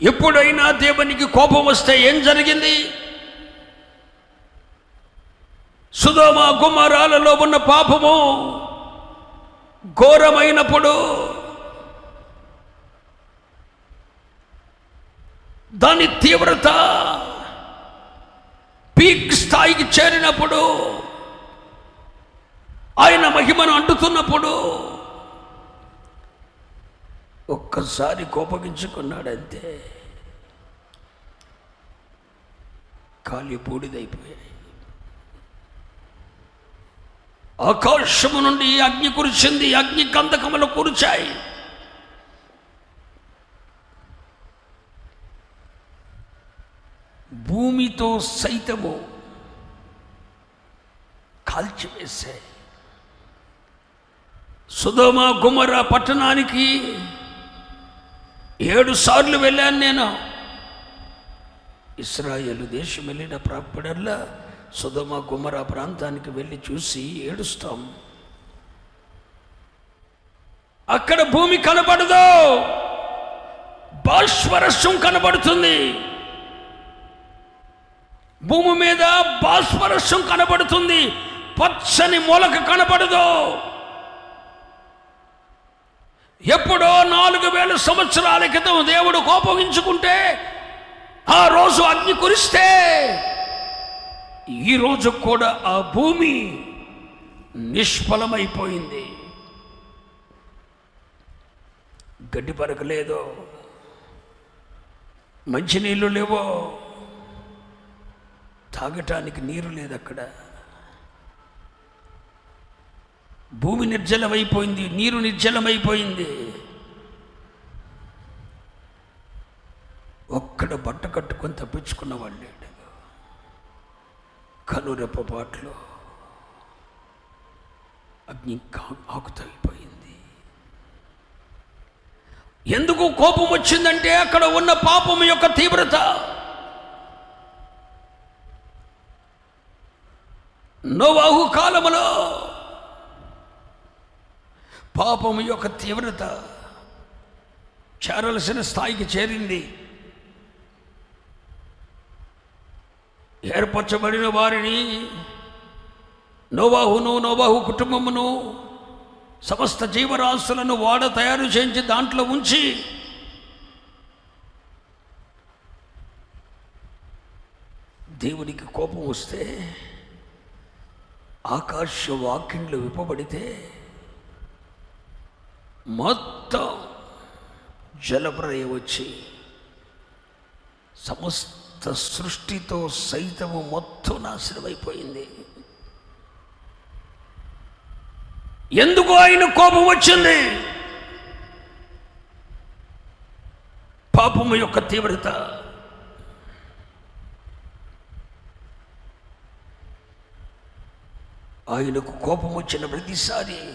ఎప్పుడైనా దేవునికి కోపం వస్తే ఏం జరిగింది? సుధోమ కుమారాలలో ఉన్న పాపము ఘోరమైనప్పుడు దాని తీవ్రత పీక్ స్థాయికి చేరినప్పుడు ఆయన మహిమను అంటుతున్నప్పుడు ఒక్కసారి కోపగించుకున్నాడంతే. కాలి బూడిదైపోయాయి. ఆకాశము నుండి అగ్ని కురిచింది అగ్ని కందకములు కురిచాయి. భూమితో సైతము కాల్చివేశాయి. సుధమ గుమర పట్టణానికి ఏడు సార్లు వెళ్ళాను నేను. ఇస్రాయేల్ దేశం వెళ్ళిన ప్రాప్పుడల్లా సుధమ గుమర ప్రాంతానికి వెళ్ళి చూసి ఏడుస్తాం. అక్కడ భూమి కనబడదు. బాష్పరస్యం కనబడుతుంది. భూమి మీద బాష్పరస్యం కనబడుతుంది. పచ్చని మూలక కనబడదు. ఎప్పుడో నాలుగు వేల సంవత్సరాల క్రితం దేవుడు కోపగించుకుంటే ఆ రోజు అగ్ని కురిస్తే ఈ రోజు కూడా ఆ భూమి నిష్ఫలమైపోయింది. గడ్డి పరకలేదో మంచినీళ్ళు లేవో. తాగటానికి నీరు లేదు అక్కడ. భూమి నిర్జలమైపోయింది నీరు నిర్జలమైపోయింది. ఒక్కడ బట్ట కట్టుకొని తప్పించుకున్న వాళ్ళు లేడు కనురెప్పపాట్లో అగ్ని ఆకు ఆకుతగిపోయింది ఎందుకు కోపం వచ్చిందంటే అక్కడ ఉన్న పాపం యొక్క తీవ్రత. నోవాహు కాలములో పాపం యొక్క తీవ్రత చేరవలసిన స్థాయికి చేరింది. ఏర్పరచబడిన వారిని నోవాహును నోవాహు కుటుంబమును సమస్త జీవరాశులను వాడ తయారు చేయించి దాంట్లో ఉంచి దేవునికి కోపం వస్తే ఆకాశ వాక్యంలు విప్పబడితే మొత్తం జలప్రయ వచ్చి సమస్త సృష్టితో సైతము మొత్తం నాశనమైపోయింది. ఎందుకు ఆయన కోపం వచ్చింది? పాపము యొక్క తీవ్రత. ఆయనకు కోపం వచ్చిన ప్రతిసారి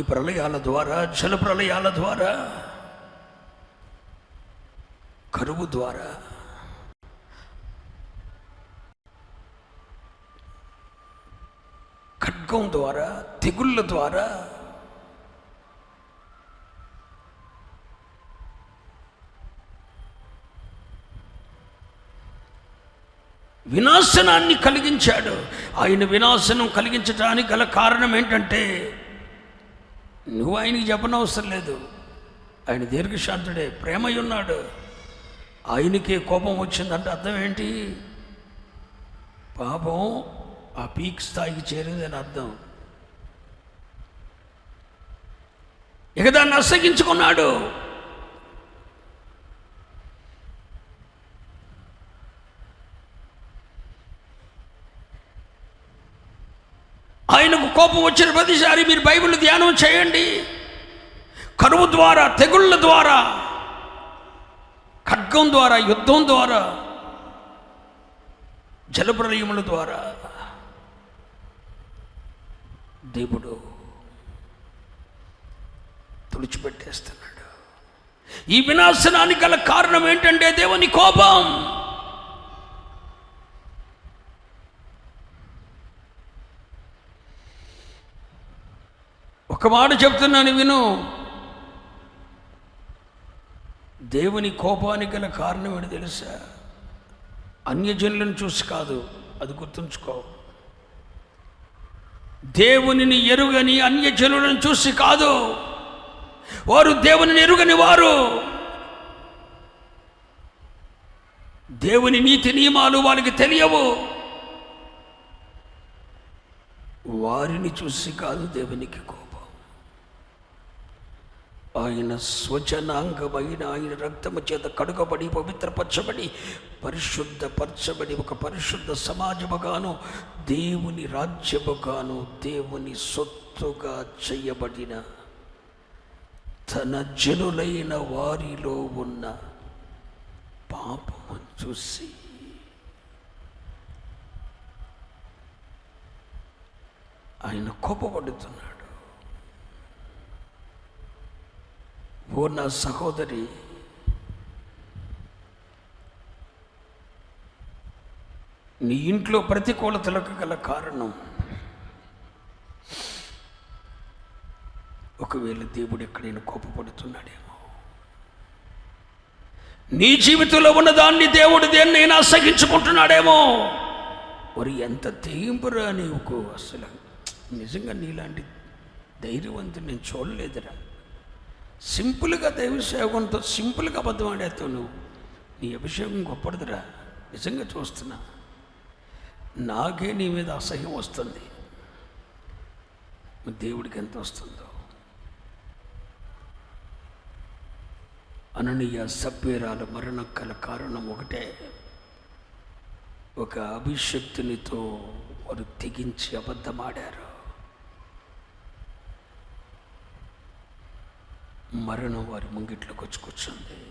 అగ్ని ప్రళయాల ద్వారా జల ప్రళయాల ద్వారా కరువు ద్వారా ఖడ్గం ద్వారా తెగుళ్ళ ద్వారా వినాశనాన్ని కలిగించాడు. ఆయన వినాశనం కలిగించడానికి గల కారణం ఏంటంటే నువ్వు ఆయనకి చెప్పనవసరం లేదు. ఆయన దీర్ఘశాంతుడే ప్రేమై ఉన్నాడు ఆయనకే కోపం వచ్చిందంటే అర్థం ఏంటి? పాపం ఆ పీక్ స్థాయికి చేరిందని అర్థం. ఇక దాన్ని అసగించుకున్నాడు ఆయనకు కోపం వచ్చిన ప్రతిసారి మీరు బైబిల్ ధ్యానం చేయండి. కరువు ద్వారా తెగుళ్ళ ద్వారా ఖడ్గం ద్వారా యుద్ధం ద్వారా జలప్రలయముల ద్వారా దేవుడు తుడిచిపెట్టేస్తున్నాడు. ఈ వినాశనానికి గల కారణం ఏంటంటే దేవుని కోపం. ఒక మాట చెప్తున్నాను విను. దేవుని కోపానికి గల కారణం ఏంటి తెలుసా? అన్యజనులను చూసి కాదు అది గుర్తుంచుకో. దేవునిని ఎరుగని అన్యజనులను చూసి కాదు వారు దేవునిని ఎరుగని వారు. దేవుని నీతి నియమాలు వారికి తెలియవు. వారిని చూసి కాదు దేవునికి కో ఆయన స్వజనాంగమైన ఆయన రక్తము చేత కడుగబడి పవిత్రపరచబడి పరిశుద్ధపరచబడి ఒక పరిశుద్ధ సమాజముగాను దేవుని రాజ్యముగాను దేవుని సొత్తుగా చేయబడిన తన జనులైన వారిలో ఉన్న పాపము చూసి ఆయన కోపపడుతున్నాడు. ఓ నా సహోదరి నీ ఇంట్లో ప్రతికూలతలకు గల కారణం. ఒకవేళ దేవుడు ఎక్కడైనా కోపపడుతున్నాడేమో. నీ జీవితంలో ఉన్న దాన్ని దేవుడు దేన్నైనా సహించుకుంటున్నాడేమో మరి ఎంత తెగింపురా నీకు అసలు. నిజంగా నీలాంటి ధైర్యవంతుని నేను చూడలేదురా. సింపుల్గా దైవసేవకంతో సింపుల్గా అబద్ధం ఆడేస్తావు నువ్వు. నీ అభిషేకం గొప్పదిరా. నిజంగా చూస్తున్నా. నాకే నీ మీద అసహ్యం వస్తుంది. దేవుడికి ఎంత వస్తుందో. అననీయ సభ్యురాల మరణం గల కారణం ఒకటే. ఒక అభిషక్తునితో వారు తెగించి అబద్ధమాడారు మరణం వారి ముంగిట్లోకి వచ్చి కూర్చుంది.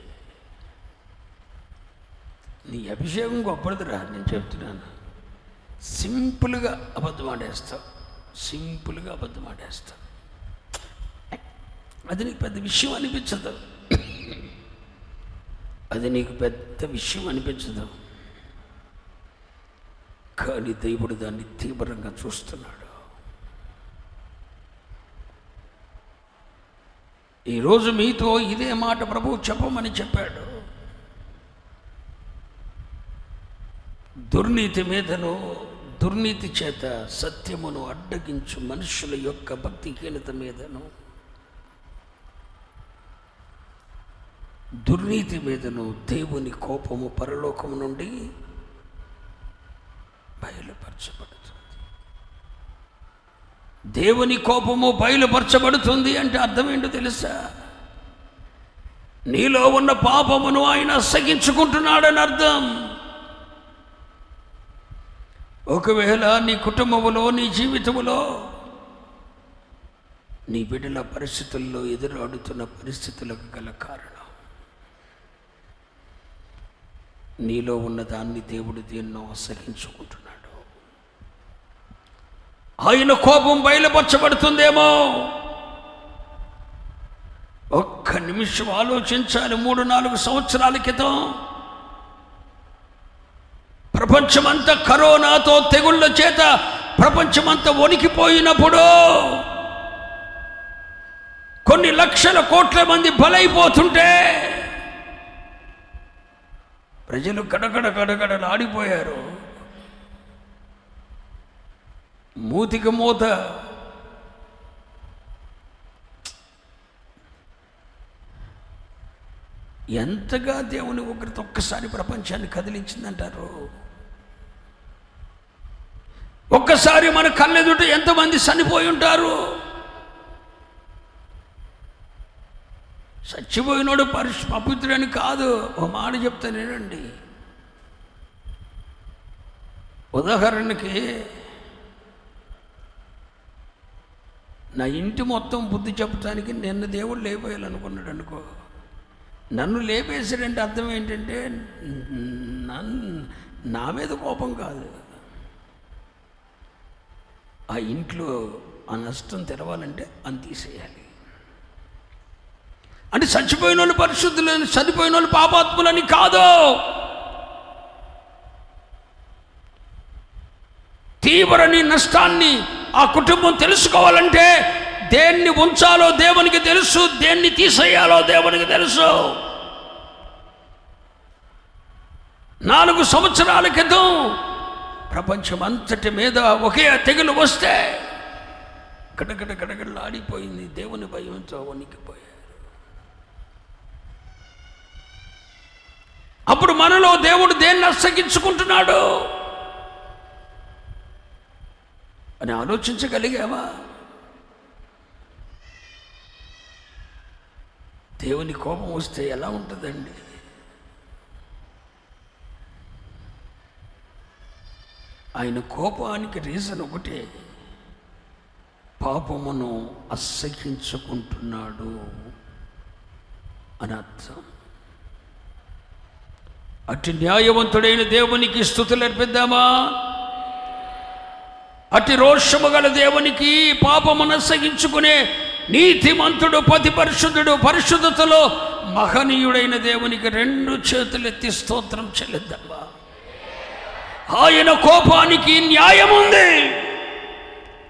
నీ అభిషేకం గొప్పదిరా నేను చెప్తున్నాను. సింపుల్గా అబద్ధం ఆడేస్తావు. సింపుల్గా అబద్ధం ఆడేస్తావు. అది నీకు పెద్ద విషయం అనిపించదు. అది నీకు పెద్ద విషయం అనిపించదు. కానీ దేవుడు దాన్ని తీవ్రంగా చూస్తున్నాడు. ఈరోజు మీతో ఇదే మాట ప్రభువు చెప్పమని చెప్పాడు. దుర్నీతి మీదను దుర్నీతి చేత సత్యమును అడ్డగించు మనుషుల యొక్క భక్తిహీనత మీదను దుర్నీతి మీదను దేవుని కోపము పరలోకము నుండి బయలుపరచబడుతుంది. దేవుని కోపము బయలుపరచబడుతుంది అంటే అర్థం ఏంటో తెలుసా? నీలో ఉన్న పాపమును ఆయన అసగించుకుంటున్నాడని అర్థం. ఒకవేళ నీ కుటుంబములో నీ జీవితములో నీ బిడ్డల పరిస్థితుల్లో ఎదురాడుతున్న పరిస్థితులకు గల కారణం. నీలో ఉన్న దాన్ని దేవుడు దేన్నో అసహించుకుంటున్నాడు. ఆయన కోపం బయలుపరచబడుతుందేమో? ఒక్క నిమిషం ఆలోచించాలి మూడు నాలుగు సంవత్సరాల క్రితం. ప్రపంచమంతా కరోనాతో తెగుళ్ళ చేత ప్రపంచమంతా వణికిపోయినప్పుడు కొన్ని లక్షల కోట్ల మంది బలైపోతుంటే ప్రజలు గడగడ గడగడలు ఆడిపోయారు మూతికి మూత. ఎంతగా దేవుని ఉగ్రత ఒక్కసారి ప్రపంచాన్ని కదిలించిందంటారు? ఒక్కసారి మన కళ్ళెదుట ఎంతమంది చనిపోయి ఉంటారు చచ్చిపోయినోడు పరిశు పవిత్రుడని కాదు. ఓ మాట చెప్తానేనండి ఉదాహరణకి నా ఇంటి మొత్తం బుద్ధి చెప్పడానికి నిన్న దేవుడు లేపేయాలనుకున్నాడు అనుకో. నన్ను లేపేసాడంటే అర్థం ఏంటంటే నన్ను నా మీద కోపం కాదు. ఆ ఇంట్లో ఆ నష్టం తెరవాలంటే అని తీసేయాలి. అంటే చచ్చిపోయిన వాళ్ళు పరిశుద్ధులని చనిపోయిన వాళ్ళు పాపాత్ములని కాదు. తీవ్రని నష్టాన్ని ఆ కుటుంబం తెలుసుకోవాలంటే దేన్ని ఉంచాలో దేవునికి తెలుసు దేన్ని తీసేయాలో దేవునికి తెలుసు. నాలుగు సంవత్సరాల క్రితం ప్రపంచం అంతటి మీద ఒకే తెగులు వస్తే గడగడ గడగడలు ఆడిపోయింది దేవుని భయంతో వణికిపోయారు. అప్పుడు మనలో దేవుడు దేన్ని అసగించుకుంటున్నాడు అని ఆలోచించగలిగావా? దేవుని కోపం వస్తే ఎలా ఉంటుందండి? ఆయన కోపానికి రీజన్ ఒకటే. పాపమును అసహించుకుంటున్నాడు అని అర్థం. అటు న్యాయవంతుడైన దేవునికి స్థుతులు అర్పిద్దామా? అతి రోషము గల దేవునికి పాపమనసగించుకునే నీతిమంతుడు పతి పరిశుద్ధుడు పరిశుద్ధతలో మహనీయుడైన దేవునికి రెండు చేతులెత్తి స్తోత్రం చెల్లిద్దామా ఆయన కోపానికి న్యాయం ఉంది